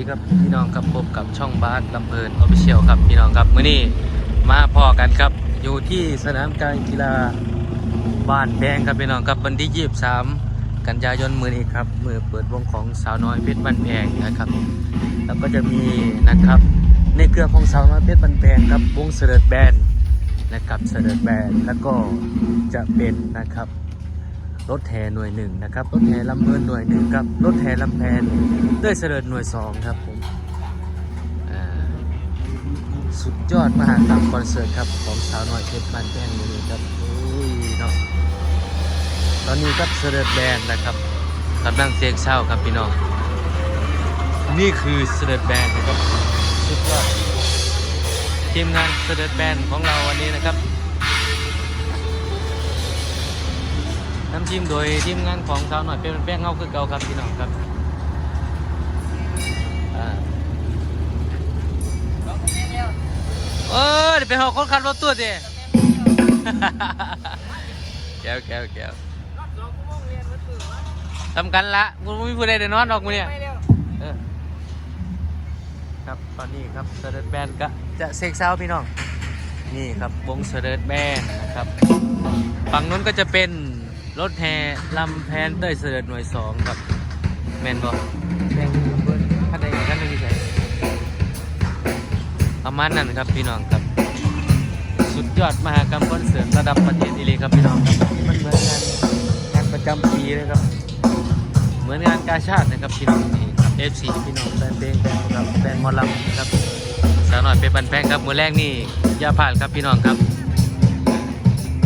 ดีครับพี่น้องครับพบกับช่องบ้าสลำเพลินออฟฟิเชียลครับพี่น้องครับมื้อนี้มาพอกันครับ อยู่ที่สนามการกีฬาบ้านแดงครับพี่น้องครับวันที่ 23 กันยายนมื้อนี้ครับมือเปิดวงของสาวน้อยเพชรบ้านแพงนะครับ แล้วก็จะมีนะครับ ในเครือของสาวน้อยเพชรบ้านแพงครับวงเสด็จแบนนะครับเสด็จแบนแล้วก็จะเป็นนะครับ รถแห่หน่วยหนึ่งนะครับ รถแห่ลำเมินหน่วยหนึ่งครับ รถแห่ลำแพนด้วยเสด็จหน่วยสองครับผมสุดยอดมหากรรมคอนเสิร์ตครับของสาวน้อยเพชรบ้านแป้งนี่ครับโอ้ยเนาะตอนนี้ครับเสด็จแบนนะครับกำลังเสียงเศร้าครับพี่น้อง นี่คือเสด็จแบนนะครับ สุดยอดทีมงานเสด็จแบนของเราวันนี้นะครับำจิ้มโดยทีมงานของสาวหน่อยเป็นแป้งเงาคือเก่าครับพี่น้องครับเออเดี๋ยวไปหอคนขับรถตัวดิแก้วแก้วแก้วทำกันละกูไม่มีผู้ใดเดินนอนหรอกมึงเนี่ยครับตอนนี้ครับเสด็จแบนก็จะเซ็กซ์เซาพี่น้องนี่ครับวงเสด็จแบนนะครับ ฝั่งนู้นก็จะเป็น รถแห่ลำแพนเต้ยเสด็จหน่วยสองครับแมนบอกแม่งเบิ้ลท่านใดท่านหนึ่งใช่ประมาณนั้นครับพี่น้องครับ สุดยอดมหากรรมคอนเสิร์ตระดับประเทศอีเลยครับพี่น้องครับมันเหมือนงานงานประจำปีเลยครับ เหมือนงานกาชาตินะครับพี่น้องนี่ครับ FC พี่น้องแฟนเพลงแฟนครับแฟนหมอลำนะครับสาวหน่อยเป็นบันแพงครับมือแรกนี่อย่าผ่านครับพี่น้องครับ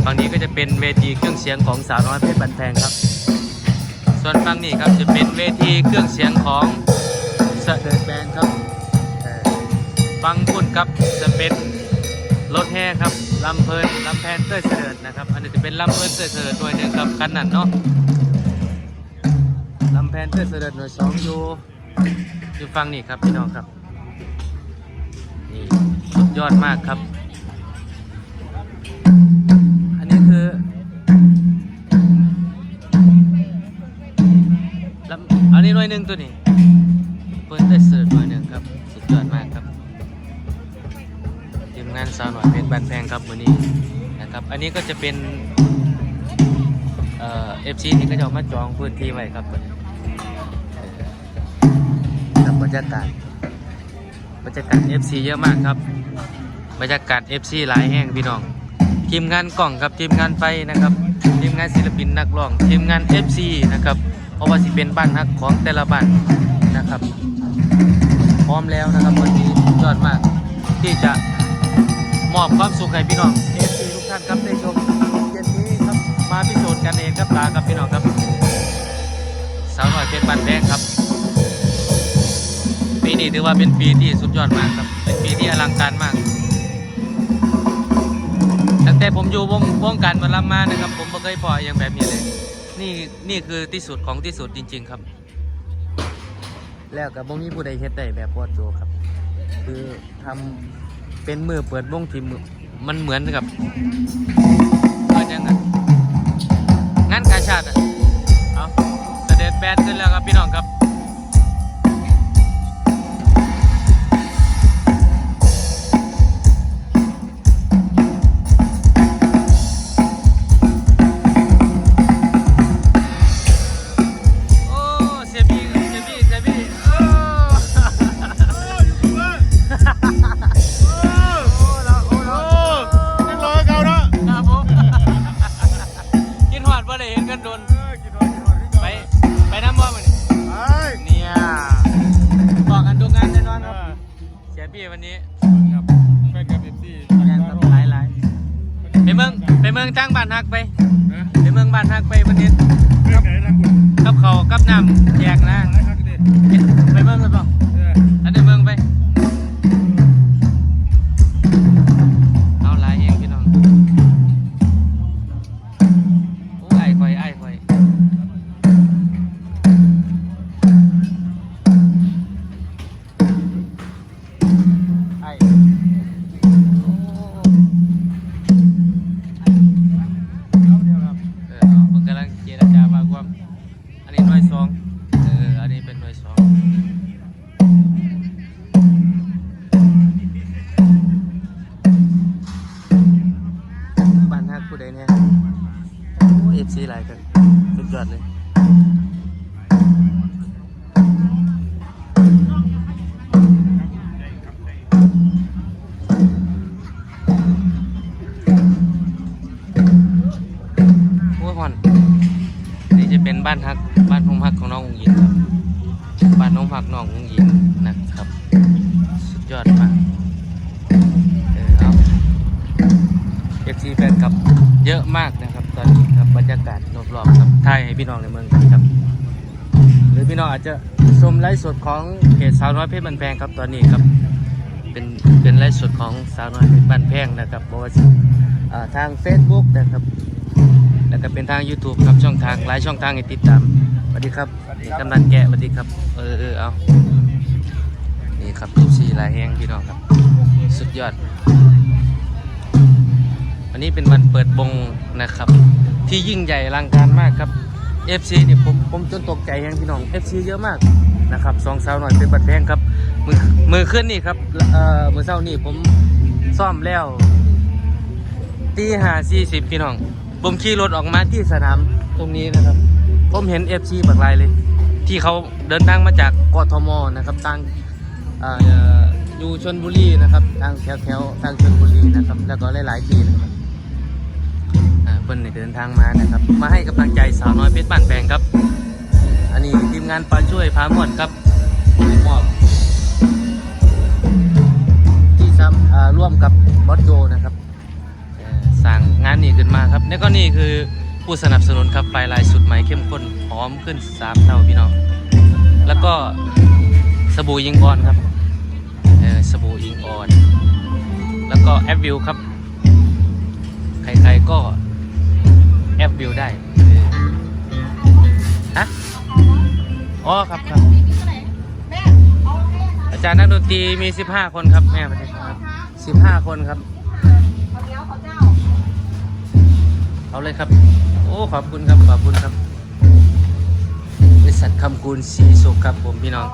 ฝั่งนี้ก็จะเป็นเวทีเครื่องเสียงของสาวน้อยเพชรบันแพงครับ ส่วนฝั่งนี้ครับจะเป็นเวทีเครื่องเสียงของสเดร์แบนครับเอ่อฝั่งคุณครับจะเป็นรถแห่ครับลำเพลินลำแพนเต้ยเสด็จนะครับ อันนี้จะเป็นลำเพลินเต้ยเสด็จหน่วยหนึ่งครับคันนั้นเนาะลำแพนเต้ยเสด็จหน่วยสองอยู่อยู่ฝั่งนี้ครับพี่น้องครับนี่สุดยอดมากครับ วยหนึ่งตัวนี้เปิดได้เสิร์ฟหน่วยหนึ่งครับ สุดยอดมากครับทีมงานสาวหน่อยเป็นบันแพงครับวันนี้นะครับ อันนี้ก็จะเป็นเอ่อฟซีที่เขาจะมาจองพื้นที่ไว้ครับวันนี้เอ่อกับบรรยากาศบรรยากาศ FC เยอะมากครับ บรรยากาศ FC หลายแห้งพี่น้อง ทีมงานกล่องครับทีมงานไฟนะครับ ทีมงานศิลปินนักร้อง ทีมงาน FC นะครับ เพราะว่าสิเป็นบ้านฮักของแต่ละบ้านนะครับ พร้อมแล้วนะครับวันนี้สุดยอดมาก ที่จะมอบความสุขให้พี่น้อง FC ทุกท่านครับได้ชมเย็นนี้ครับมาพิสูจน์กันเองครับตาครับพี่น้องครับสาวหน่อยเป็นบ้านแดงครับปีนี้ถือว่าเป็นปีที่สุดยอดมากครับเป็นปีที่อลังการมากตั้งแต่ผมอยู่วงวงการหมาลำมานะครับ ผมไม่เคยปล่อยอย่างแบบนี้เลย นี่นี่คือที่สุดของที่สุดจริง ๆ ครับ แล้วกับบ่มีผู้ใดเฮ็ดได้แบบพอดโจครับ คือทำเป็นมือเปิดวงทีมอมันเหมือนกับเปิดยังไงงานกาชาติอะเอาเสด็จแบนขึ้นแล้วครับพี่น้องครับ หอดว่าได้เห็นกันโดนไปไปน้ำบ่มันไปเนี่ยบอกกันทุกงานแน่นอนครับเสียบีวันนี้ครับแฟนกับเอฟซีงานครับหลายหลายไปเมืองไปเมืองจ้างบ้านฮักไปไปเมืองบ้านฮักไปวันนี้เรื่องไหนนะคุณกับเขาวกับน้ำแจกนะ ลายกันสุดยอดเลยโอ้ยฮอนนี่จะเป็นบ้านพักบ้านห้องพักของน้ององหญิงครับบ้านห้องพักน้ององหญิงนะครับ สุดยอดมากเออเอาเอฟซีแฟนคลับเยอะมากนะ ตอนนี้ครับบรรยากาศรอบๆครับถ่ายให้พี่น้องในเมืองกันครับ หรือพี่น้องอาจจะชมไลฟ์สดของเพจสาวน้อยเพชรบันแพงครับตอนนี้ครับ เป็นเป็นไลฟ์สดของสาวน้อยเพชรบันแพงนะครับบอกว่าสิอ่าทาง Facebook นะครับ แล้วก็เป็นทาง YouTube ครับช่องทางหลายช่องทางให้ติดตามสวัสดีครับนี่กำนันแกะสวัสดีครับ เออเออเอานี่ครับทุกสีลายแห้งพี่น้องครับ สุดยอด วันนี้เป็นวันเปิดบงนะครับ ที่ยิ่งใหญ่อลังการมากครับ FC เนี่ยผมผมจนตกใจแฮงพี่น้อง FC เยอะมากนะครับสองสาวหน่อยเป็นบัดแพงครับ มือมือขึ้นนี่ครับเอ่อมือเช้านี่ผมซ่อมแล้วตีห้าสี่สิบพี่น้อง ผมขี่รถออกมาที่สนามตรงนี้นะครับ ผมเห็นเอฟซีบักลายเลย ที่เขาเดินทางมาจากกทมนะครับทางอ่ออยู่ชนบุรีนะครับทางแถวแถวทางชนบุรีนะครับ แล้วก็หลาย ๆ ที่นะครับ เพิ่นเดินทางมานะครับ มาให้กำลังใจสาวน้อยเพชรบ้านแพงครับ อันนี้ทีมงานปลาช่วยพาม่วนครับมอบที่ซ้ำร่วมกับบอสโจนะครับสั่งงานนี้ขึ้นมาครับนี่ก็นี่คือผู้สนับสนุนครับไฟลายสุดใหม่เข้มข้นหอมขึ้นสามเท่าพี่น้อง แล้วก็สบู่ยิงออนครับสบู่ยิงออน แล้วก็แอปวิวครับ ใครๆก็ ได้เออฮะอ๋อครับครับ อาจารย์นักดนตรีมี 15 คนครับแม่ประเทศครับ15 คนครับ เอาเลยครับ โอ้ขอบคุณครับขอบคุณครับบริษัทคำคูณสีสุขครับผมพี่น้อง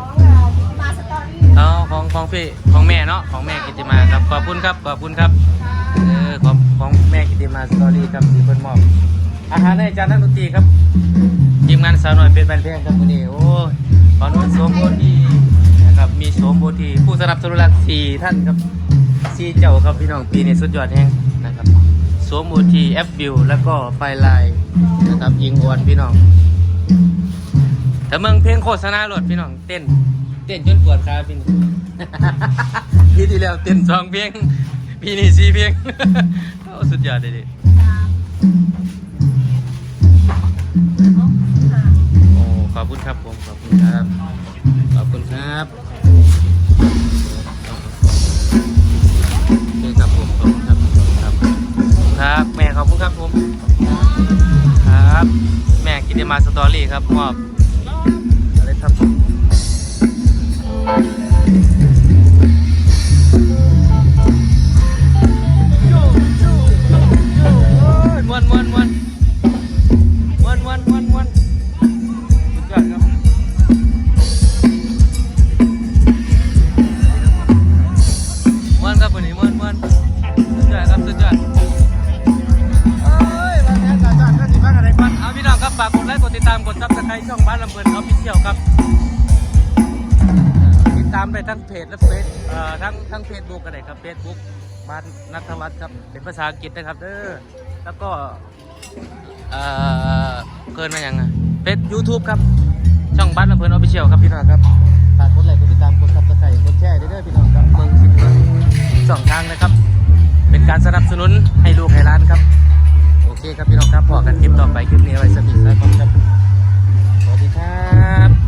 เอาของของพี่ของแม่เนาะของแม่กิติมาครับขอบคุณครับขอบคุณครับเออของของแม่กิติมาสตอรี่ครับที่เพิ่นมอบ อาหารให้อาจารย์นักดนตรีครับทีมงานสาวหน่อยเป็นแฟนเพลงครับวันนี้โอ้ยขอนุนสวมโบทีนะครับมีสวมโบทีผู้สนับสนุนหลักสี่ท่านครับสี่เจ้าครับพี่น้องปีนี้สุดยอดแห่งนะครับสวมโบทีแอปวิวแล้วก็ไฟไลน์นะครับยิงอวนพี่น้องแต่เมืองเพลงโฆษณาโหลดพี่น้องเต้น เต้นจนปวดขาพี่น้องปีที่แล้วเต้นสองเพลงปีนี้สี่เพลงสุดยอดเลยดิ อ้ขอบคุณครับผมขอบคุณครับ ขอบคุณครับนี่ครับผมขอบคุณครับครับ ครับแม่ขอบคุณครับผมครับ แม่กินมาสตอรี่ครับมอบอะไรครับผม ฝากกดไลค์กดติดตามกดซับสไครต์ช่องบ้านลำเพลินออฟฟิเชียลครับ ติดตามได้ทั้งเพจและเฟซเอ่อทั้งทั้งเฟซบุ๊กก็ได้ครับเฟซบุ๊กบ้านนัทวัฒน์ครับเป็นภาษาอังกฤษนะครับเด้อแล้วก็เอ่อเกินมาอย่างไงเฟซยูทูบครับช่องบ้านลำเพลินออฟฟิเชียลครับพี่น้องครับฝากกดไลค์กดติดตามกดซับสไครต์กดแชร์ได้เด้อพี่น้องครับเมืองสิบเมืองสองทางนะครับ เป็นการสนับสนุนให้ลูกให้ร้านครับโอ เคครับพี่น้องครับพอกันคลิปต่อไปคลิปนี้ไว้สวัสดีครับสวัสดีครับ